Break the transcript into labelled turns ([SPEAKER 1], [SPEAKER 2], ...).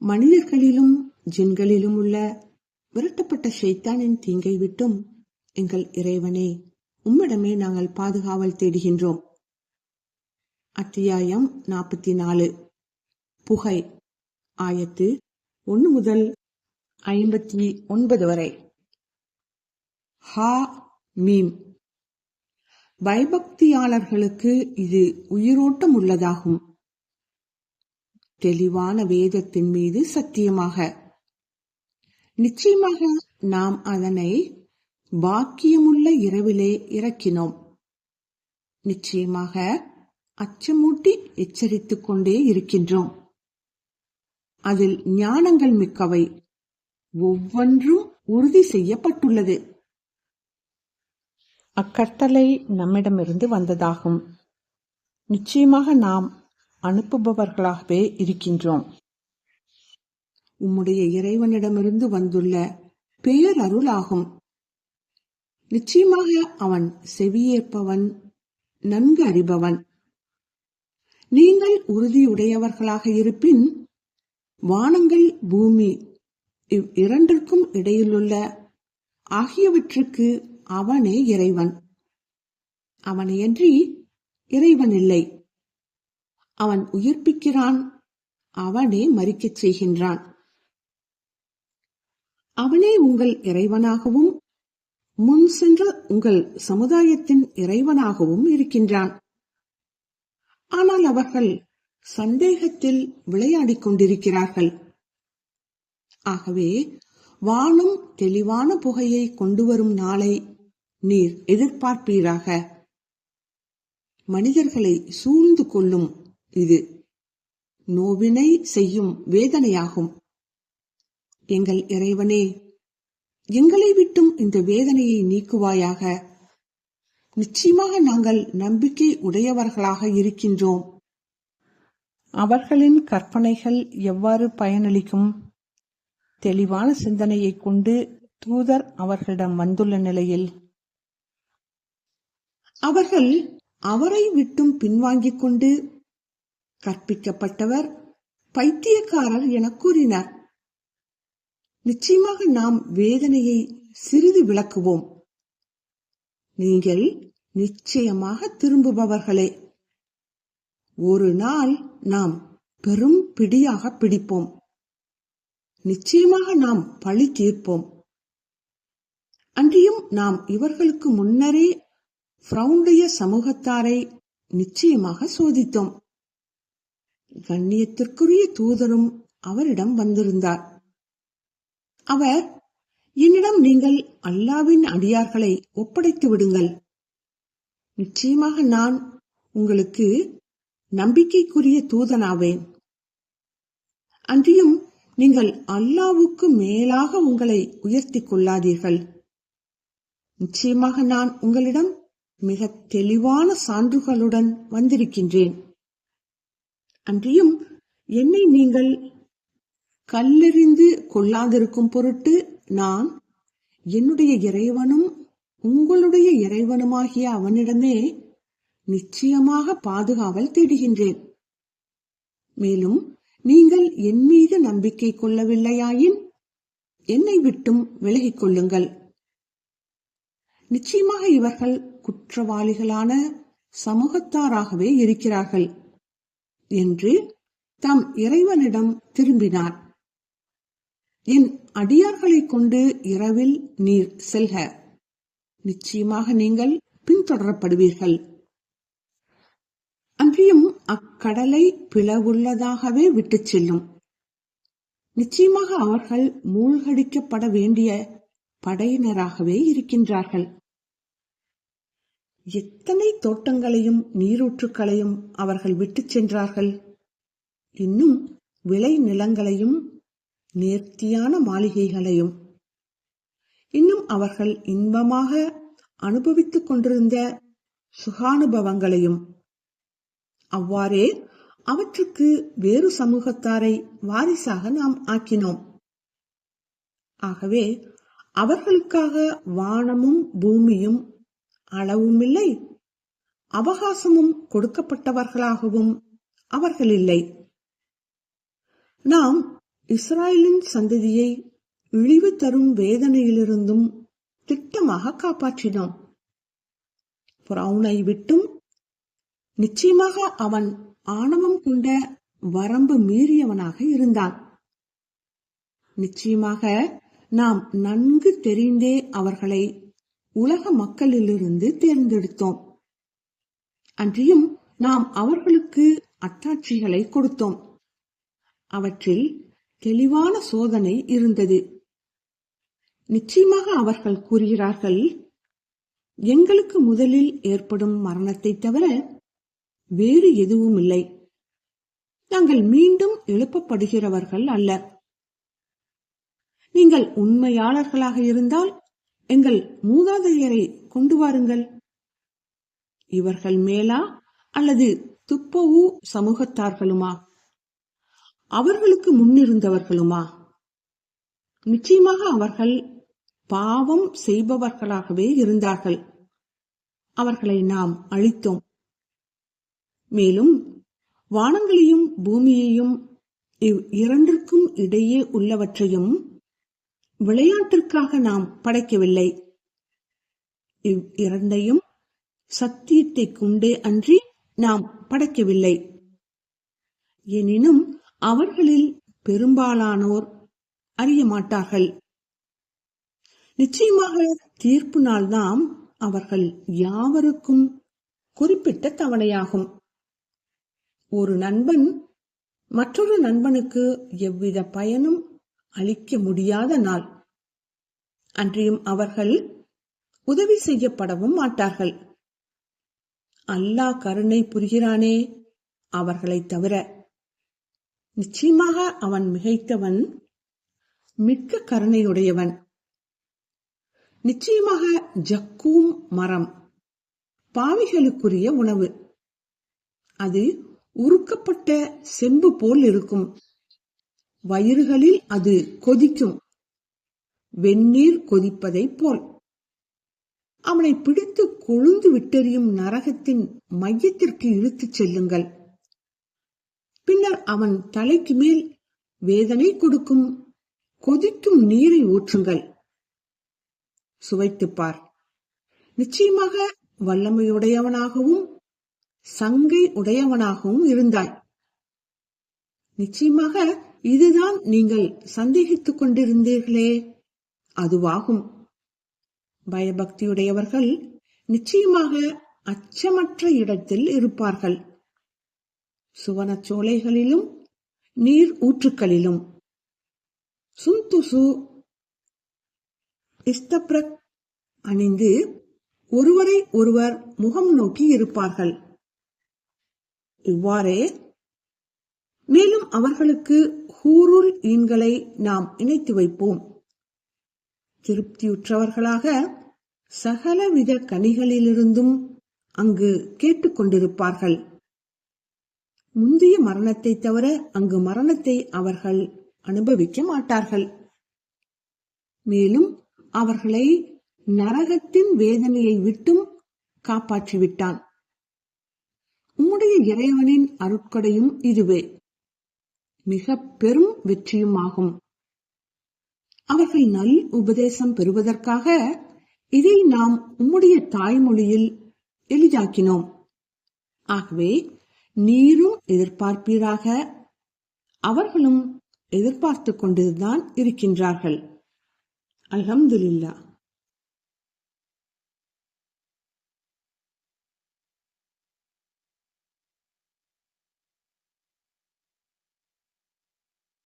[SPEAKER 1] மனிதர்களிலும் ஜின்களிலும் உள்ள விரட்டப்பட்ட ஷைத்தானின் தீங்கை விட்டும் எங்கள் இறைவனே உம்மிடமே நாங்கள் பாதுகாவல் தேடுகின்றோம். அத்தியாயம் நாற்பத்தி நாலு புகை. ஆயத்து ஒன்று முதல் ஐம்பத்தி ஒன்பது வரை. ஹா மீம். பயபக்தியாளர்களுக்கு இது உயிரோட்டம் உள்ளதாகும். தெளிவான வேதத்தின் மீது சத்தியமாக. நிச்சயமாக நாம் அதனை பாக்கியமுள்ள இரவிலே இறக்கினோம். நிச்சயமாக அச்சமூட்டி எச்சரித்துக் கொண்டே இருக்கின்றோம். அதில் ஞானங்கள் மிக்கவை. ஒவ்வொன்றும் உறுதி செய்யப்பட்டுள்ளது. அக்கட்டளை நம்மிடமிருந்து வந்ததாகும். நிச்சயமாக நாம் அனுப்புபவர்களாகவே இருக்கின்றோம். உம்முடைய இறைவனிடமிருந்து வந்துள்ள பேரருளாகும். நிச்சயமாக அவன் செவியேற்பவன் நன்கு அறிபவன். நீங்கள் உறுதியுடையவர்களாக இருப்பின் வானங்கள் பூமி இவ் இரண்டிற்கும் இடையிலுள்ள ஆகியவற்றுக்கு அவனே இறைவன். அவனையன்றி இறைவன் இல்லை. அவன் உயிர்ப்பிக்கிறான். அவனே மறிக்கச் செய்கின்றான். அவனே உங்கள் இறைவனாகவும் முன் சென்ற உங்கள் சமுதாயத்தின் இறைவனாகவும் இருக்கின்றான். ஆனால் அவர்கள் சந்தேகத்தில் விளையாடிக் கொண்டிருக்கிறார்கள். ஆகவே வானம் தெளிவான புகையை கொண்டு வரும் நாளை நீர் எதிர்பார்ப்பீராக. மனிதர்களை சூழ்ந்து கொள்ளும் இது நோவினை செய்யும் வேதனையாகும். எங்கள் இறைவனே எங்களை விட்டும் இந்த வேதனையை நீக்குவாயாக. நிச்சயமாக நாங்கள் நம்பிக்கை உடையவர்களாக இருக்கின்றோம். அவர்களின் கற்பனைகள் எவ்வாறு பயனளிக்கும்? தெளிவான சிந்தனையை கொண்டு தூதர் அவர்களிடம் வந்துள்ள நிலையில் அவர்கள் அவரை விட்டும் பின்வாங்கிக் கொண்டு கற்பிக்கப்பட்டவர் பைத்தியக்காரர் என கூறினார். நிச்சயமாக நாம் வேதனையை சிறிது விளக்குவோம். நீங்கள் நிச்சயமாக திரும்புபவர்களே. ஒரு நாள் நாம் பெரும் பிடியாக பிடிப்போம். நிச்சயமாக நாம் பழி தீர்ப்போம். அன்றியும் நாம் இவர்களுக்கு முன்னரே ஃப்ரௌண்டுடைய சமூகத்தாரை நிச்சயமாக சோதித்தோம். கண்ணியத்திற்குரிய தூதரும் அவரிடம் வந்திருந்தார். அவர் என்னிடம் நீங்கள் அல்லாவின் அடியார்களை ஒப்படைத்து விடுங்கள். நிச்சயமாக நான் உங்களுக்கு நம்பிக்கைக்குரிய தூதனாவேன். அன்றியும் நீங்கள் அல்லாவுக்கு மேலாக உங்களை உயர்த்தி கொள்ளாதீர்கள். நிச்சயமாக நான் உங்களிடம் மிக தெளிவான சான்றுகளுடன் வந்திருக்கின்றேன். அன்றியும் என்னை நீங்கள் கல்லெறிந்து கொள்ளாதிருக்கும் பொருட்டு நான் என்னுடைய இறைவனும் உங்களுடைய இறைவனுமாகிய அவனிடமே நிச்சயமாக பாதுகாவல் தேடுகின்றேன். மேலும் நீங்கள் என் மீது நம்பிக்கை கொள்ளவில்லையாயின் என்னை விட்டும் விலகிக் கொள்ளுங்கள். நிச்சயமாக இவர்கள் குற்றவாளிகளான சமூகத்தாராகவே இருக்கிறார்கள். என்று தம் இறைவனிடம் திரும்பினார். என் அடியார்களைக் கொண்டு இரவில் நீர் செல்க. நிச்சயமாக நீங்கள் பின்தொடரப்படுவீர்கள். அன்றியும் அக்கடலை பிளவுள்ளதாகவே விட்டுச் செல்லும். நிச்சயமாக அவர்கள் மூழ்கடிக்கப்பட வேண்டிய படையினராகவே இருக்கின்றார்கள். எத்தனை தோட்டங்களையும் நீரூற்றுக்களையும் அவர்கள் விட்டுச் சென்றார்கள்? இன்னும் விளை நிலங்களையும் நேர்த்தியான மாளிகைகளையும். இன்னும் அவர்கள் இன்பமாக அனுபவித்துக் கொண்டிருந்த சுகானுபவங்களையும். அவ்வாறே அவற்றுக்கு வேறு சமூகத்தாரை வாரிசாக நாம் ஆக்கினோம். ஆகவே அவர்களுக்காக வானமும் பூமியும் அளவுமில்லை. அவகாசமும் கொடுக்கப்பட்டவர்களாகவும் அவர்கள் இல்லை நாம் இஸ்ராயலின் சந்ததியை இழிவு தரும் வேதனையிலிருந்தும் திட்டமாக காப்பாற்றினோம். பிரவுனை விட்டும் நிச்சயமாக அவன் ஆணவம் கொண்ட வரம்பு மீறியவனாக இருந்தான். நிச்சயமாக நாம் நன்கு தெரிந்தே அவர்களை உலக மக்களிலிருந்து தேர்ந்தெடுத்தோம். அன்றியும் நாம் அவர்களுக்கு அத்தாட்சிகளை கொடுத்தோம். அவற்றில் தெளிவான சோதனை இருந்தது. நிச்சயமாக அவர்கள் கூறுகிறார்கள் எங்களுக்கு முதலில் ஏற்படும் மரணத்தை தவிர வேறு எதுவும் இல்லை. நாங்கள் மீண்டும் எழுப்பப்படுகிறவர்கள் அல்ல. நீங்கள் உண்மையாளர்களாக இருந்தால் எங்கள் மூதாதையரை கொண்டு வாருங்கள். இவர்கள் மேலா அல்லது துப்பவு சமூகத்தார்களுமா? அவர்களுக்கு முன்னிருந்தவர்களுமா? நிச்சயமாக அவர்கள் பாவம் செய்பவர்களாகவே இருந்தார்கள். அவர்களை நாம் அழித்தோம். மேலும் வானங்களையும் பூமியையும் இவ் இரண்டிற்கும் இடையே உள்ளவற்றையும் விளையாட்டிற்காக நாம் படைக்கவில்லை. இவ் இரண்டையும் சத்தியத்தை கொண்டே அன்றி நாம் படைக்கவில்லை. எனினும் அவர்களில் பெரும்பாலானோர் அறிய மாட்டார்கள். நிச்சயமாக தீர்ப்பு நாள்தான் அவர்கள் யாவருக்கும் குறிப்பிட்ட தவணையாகும். ஒரு நண்பன் மற்றொரு நண்பனுக்கு எவ்வித பயனும் அழிக்க முடியாத நாள். அன்றியும் அவர்கள் உதவி செய்யப்படவும் மாட்டார்கள். அல்லாஹ் கருணை புரிகிறானே அவர்களை தவிர. நிச்சயமாக அவன் மிகைத்தவன் மிக்க கருணையுடையவன். நிச்சயமாக ஜக்கூம் மரம் பாவிகளுக்குரிய உணவு. அது உருக்கப்பட்ட செம்பு போல் இருக்கும். வயிறுகளில் அது கொதிக்கும். வெந்நீர் கொதிப்பதைப் போல். அவனை பிடித்து கொழுந்து விட்டெறியும் நரகத்தின் மையத்திற்கு இழுத்துச் செல்லுங்கள். பின்னர் அவன் தலைக்கு மேல் வேதனை கொடுக்கும் கொதிக்கும் நீரை ஊற்றுங்கள். சுவைத்துப் பார். நிச்சயமாக வல்லமையுடையவனாகவும் சங்கை உடையவனாகவும் இருந்தாய். நிச்சயமாக இதுதான் நீங்கள் சந்தேகித்துக் கொண்டிருந்தீர்களே. அதுவாகும். பயபக்தியுடையவர்கள் நிச்சயமாக அச்சமற்ற இடத்தில் இருப்பார்கள். சுவனச்சோலைகளிலும் நீர் ஊற்றுக்களிலும். சுந்துசு இஸ்தப்ரக் அணிந்து ஒருவரை ஒருவர் முகம் நோக்கி இருப்பார்கள். இவ்வாறே மேலும் அவர்களுக்கு ஹூருல் ஈன்களை நாம் இணைத்து வைப்போம். திருப்தியுற்றவர்களாக சகலவித கனிகளிலிருந்தும் அங்கு கேட்டுக்கொண்டிருப்பார்கள் முந்தைய மரணத்தை தவிர அங்கு மரணத்தை அவர்கள் அனுபவிக்க மாட்டார்கள். மேலும் அவர்களை நரகத்தின் வேதனையை விட்டும் காப்பாற்றிவிட்டான். உம்முடைய இறைவனின் அருட்கொடையும் இதுவே. மிக பெரும் வெற்றியும் ஆகும் அவர்கள் நல் உபதேசம் பெறுவதற்காக இதை நாம் உம்முடைய தாய்மொழியில் எளிதாக்கினோம். ஆகவே நீரும் எதிர்பார்ப்பீராக. அவர்களும் எதிர்பார்த்து கொண்டுதான் இருக்கின்றார்கள். அலமதுல்லா